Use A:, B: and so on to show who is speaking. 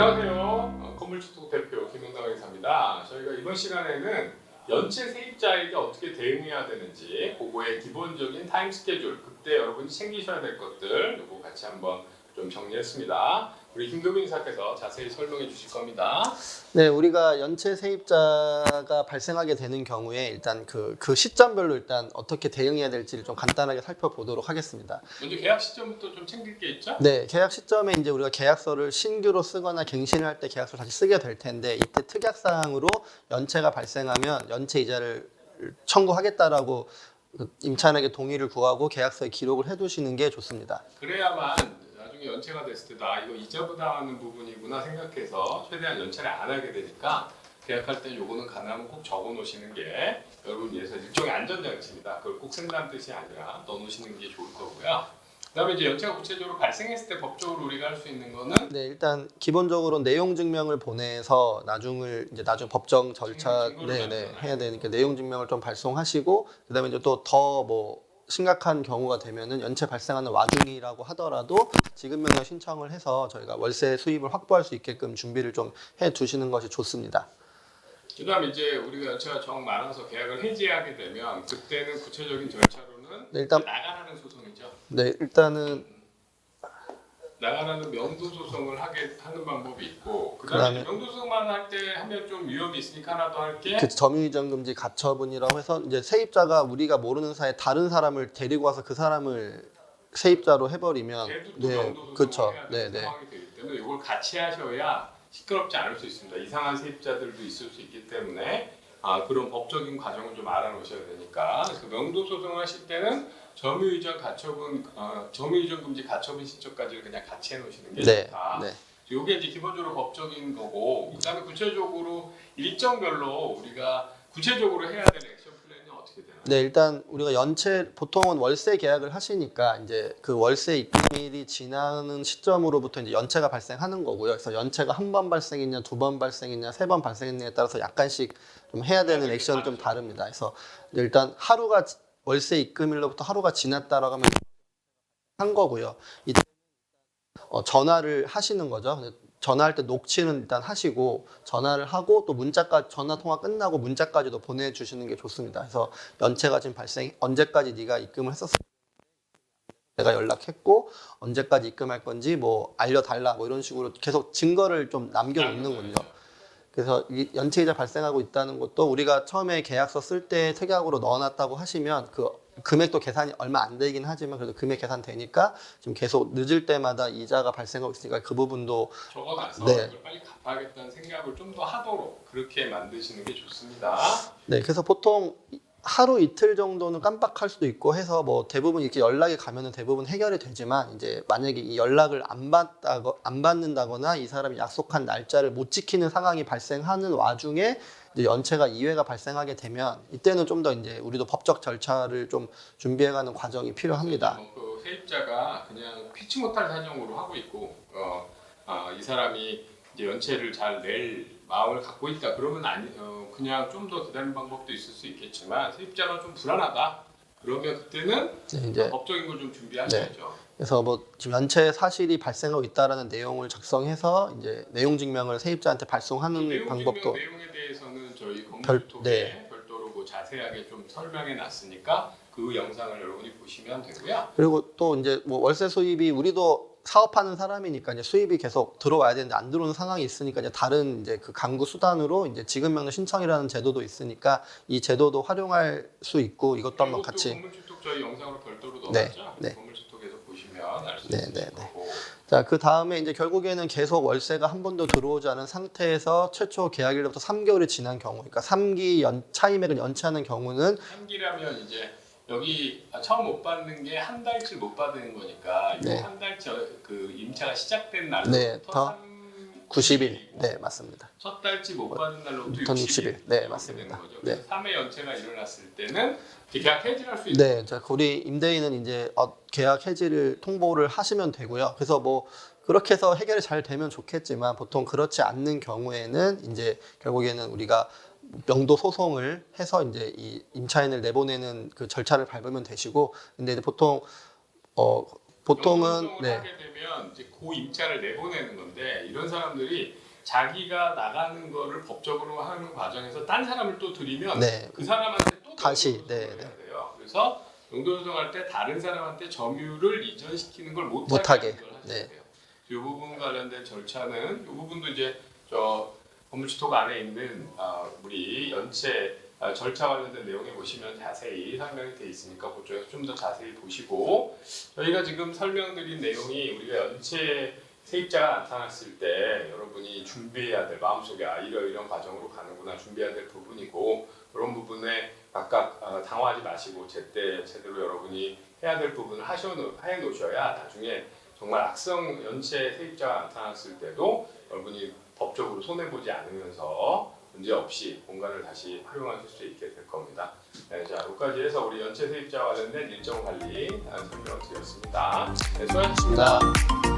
A: 안녕하세요. 어, 건물주택 대표 김은강 회사입니다. 저희가 이번 시간에는 연체 세입자에게 어떻게 대응해야 되는지 그거의 기본적인 타임 스케줄 그때 여러분이 챙기셔야 될 것들 요거 같이 한번 좀 정리했습니다. 우리 김도빈 이사께서 자세히 설명해 주실 겁니다.
B: 네, 우리가 연체 세입자가 발생하게 되는 경우에 일단 그, 그 시점별로 일단 어떻게 대응해야 될지를 좀 간단하게 살펴보도록 하겠습니다.
A: 먼저 계약 시점부터 좀 챙길 게 있죠?
B: 네, 계약 시점에 이제 우리가 계약서를 신규로 쓰거나 갱신을 할 때 계약서를 다시 쓰게 될 텐데 이때 특약 사항으로 연체가 발생하면 연체 이자를 청구하겠다라고 그 임차인에게 동의를 구하고 계약서에 기록을 해두시는 게 좋습니다.
A: 그래야만 나중에 연체가 됐을 때도 아 이거 이자보다 하는 부분이구나 생각해서 최대한 연체를 안 하게 되니까 계약할 때 요거는 가능하면 꼭 적어 놓으시는 게 여러분 위해서 일종의 안전장치입니다. 그걸 꼭 쓴다는 뜻이 아니라 넣어 놓으시는 게 좋을 거고요. 그다음에 이제 연체가 구체적으로 발생했을 때 법적으로 우리가 할 수 있는 거는
B: 네, 일단 기본적으로 내용 증명을 보내서 나중을 이제 나중 법정 절차
A: 증거를
B: 네, 네? 해야 되니까 내용 증명을 좀 발송하시고 그다음에 이제 또 더 뭐 심각한 경우가 되면은 연체 발생하는 와중이라고 하더라도 지급 명령 신청을 해서 저희가 월세 수입을 확보할 수 있게끔 준비를 좀 해 두시는 것이 좋습니다.
A: 그다음에 이제 우리가 연체가 정 많아서 계약을 해지하게 되면 그때는 구체적인 절차로는
B: 네, 일단-
A: 나가라는 소송이죠.
B: 네, 일단은
A: 나가라는 명도 소송을 하게 하는 방법이 있고 그다음에
B: 그다음에-
A: 명도 소송만 할 때 하면 좀 위험이 있으니까 하나 더 할게
B: 그 점유이전 금지 가처분이라고 해서 이제 세입자가 우리가 모르는 사이에 다른 사람을 데리고 와서 그 사람을 세입자로 해버리면
A: 걔도 또
B: 네,
A: 명도 소송을
B: 그렇죠.
A: 해야
B: 네,
A: 되는
B: 네.
A: 상황이 되기 때문에 이걸 같이 하셔야 시끄럽지 않을 수 있습니다. 이상한 세입자들도 있을 수 있기 때문에 아, 그런 법적인 과정을 좀 알아놓으셔야 되니까 그래서 명도 소송을 하실 때는 점유이전 가처분 어, 점유이전 금지 가처분 신청까지를 그냥 같이 해놓으시는 게
B: 네,
A: 좋다.
B: 네.
A: 이게 이제 기본적으로 법적인 거고 그다음에 구체적으로 일정별로 우리가 구체적으로 해야 될액
B: 네, 일단 우리가 연체 보통은 월세 계약을 하시니까 이제 그 월세 입금일이 지나는 시점으로부터 이제 연체가 발생하는 거고요. 그래서 연체가 한 번 발생했냐, 두 번 발생했냐, 세 번 발생했냐에 따라서 약간씩 좀 해야 되는 액션이 좀 다릅니다. 그래서 일단 하루가 지- 월세 입금일로부터 하루가 지났다라고 하면 한 거고요. 이때 어, 전화를 하시는 거죠. 전화할 때 녹취는 일단 하시고 전화를 하고 또 문자까지 전화 통화 끝나고 문자까지도 보내주시는 게 좋습니다. 그래서 연체가 지금 발생 언제까지 네가 입금을 했었어? 내가 연락했고 언제까지 입금할 건지 뭐 알려달라 뭐 이런 식으로 계속 증거를 좀 남겨놓는군요. 그래서 이 연체이자 발생하고 있다는 것도 우리가 처음에 계약서 쓸 때 특약으로 넣어놨다고 하시면 그 금액도 계산이 얼마 안 되긴 하지만 그래도 금액 계산 되니까 지금 계속 늦을 때마다 이자가 발생하고 있으니까 그 부분도
A: 적어놔서
B: 네.
A: 이걸 빨리 갚아야겠다는 생각을 좀 더 하도록 그렇게 만드시는 게 좋습니다.
B: 네, 그래서 보통 하루 이틀 정도는 깜빡할 수도 있고 해서 뭐 대부분 이렇게 연락이 가면은 대부분 해결이 되지만 이제 만약에 이 연락을 안 받다거 안 받는다거나 이 사람이 약속한 날짜를 못 지키는 상황이 발생하는 와중에 이제 연체가 이회가 발생하게 되면 이때는 좀 더 이제 우리도 법적 절차를 좀 준비해가는 과정이 필요합니다.
A: 뭐그 세입자가 그냥 피치 못할 사정으로 하고 있고 어, 아, 이 사람이 이제 연체를 잘 낼 마음을 갖고 있다 그러면 아니 어, 그냥 좀 더 기다리는 방법도 있을 수 있겠지만 세입자가 좀 불안하다 그러면 그때는
B: 네, 이제
A: 법적인 걸 좀 준비하셔야죠.
B: 그래서 뭐 지금 연체 사실이 발생하고 있다라는 내용을 작성해서 이제 내용 증명을 세입자한테 발송하는
A: 내용
B: 방법도
A: 증명 내용에 대해서는 저희
B: 별-
A: 건물톡에
B: 네.
A: 별도로 뭐 자세하게 좀 설명해 놨으니까 그 영상을 여러분이 보시면 되고요.
B: 그리고 또 이제 뭐 월세 수입이 우리도 사업하는 사람이니까 이제 수입이 계속 들어와야 되는데 안 들어오는 상황이 있으니까 이제 다른 이제 그 강구 수단으로 이제 지급명령 신청이라는 제도도 있으니까 이 제도도 활용할 수 있고 이것도 한번 같이
A: 건물주톡 저희 영상으로 별도로
B: 네,
A: 넣어놨죠.
B: 네.
A: 건물주톡에서 보시면 알 수
B: 네,
A: 있을
B: 네, 네.
A: 거고.
B: 자, 그 다음에 이제 결국에는 계속 월세가 한 번도 들어오지 않은 상태에서 최초 계약일로부터 3개월이 지난 경우, 그러니까 3기 연, 차임액을 연체하는 경우는
A: 한기라면 이제 여기 아, 처음 못 받는 게 한 달치 못 받는 거니까
B: 네.
A: 한 달치 어, 그 임차가 시작된 날로부터
B: 네, 더 90일. 네, 맞습니다.
A: 첫 달치 못 받은 날로부터
B: 부터
A: 60일.
B: 60일. 네, 맞습니다.
A: 거죠.
B: 네.
A: 그래서 3회 연체가 일어났을 때는 계약 해지할 수 있는
B: 네, 자, 우리 임대인은 이제 어, 계약 해지를 통보를 하시면 되고요. 그래서 뭐 그렇게 해서 해결이 잘 되면 좋겠지만 보통 그렇지 않는 경우에는 이제 결국에는 우리가 명도 소송을 해서 이제 이 임차인을 내보내는 그 절차를 밟으면 되시고 근데 이제 보통 어 보통은 네.
A: 하게 되면 이제 고 임차를 내보내는 건데 이런 사람들이 자기가 나가는 거를 법적으로 하는 과정에서 딴 사람을 또 들이면
B: 네.
A: 그 사람한테 또
B: 다시, 네,
A: 해야 돼요. 그래서 용도 조정할 때 다른 사람한테 점유를 이전시키는 걸 못하게
B: 못하게, 네.
A: 이 부분 관련된 절차는 이 부분도 이제 저 법무지톡 안에 있는 아, 우리 연체 아, 절차 관련된 내용에 보시면 자세히 설명이 돼 있으니까 그쪽에서 좀 더 자세히 보시고 저희가 지금 설명드린 내용이 우리가 연체 세입자가 나타났을 때 여러분이 준비해야 될 마음속에 아 이런 이런 과정으로 가는구나 준비해야 될 부분이고 그런 부분에 각각 어, 당황하지 마시고 제때 제대로 여러분이 해야 될 부분을 하셔 해 놓으셔야 나중에 정말 악성 연체 세입자가 나타났을 때도 여러분이 법적으로 손해 보지 않으면서 문제 없이 공간을 다시 활용하실 수 있게 될 겁니다. 네, 자 여기까지 해서 우리 연체 세입자 관련된 일정 관리 아, 설명을 드렸습니다. 네, 수고하셨습니다.
B: 나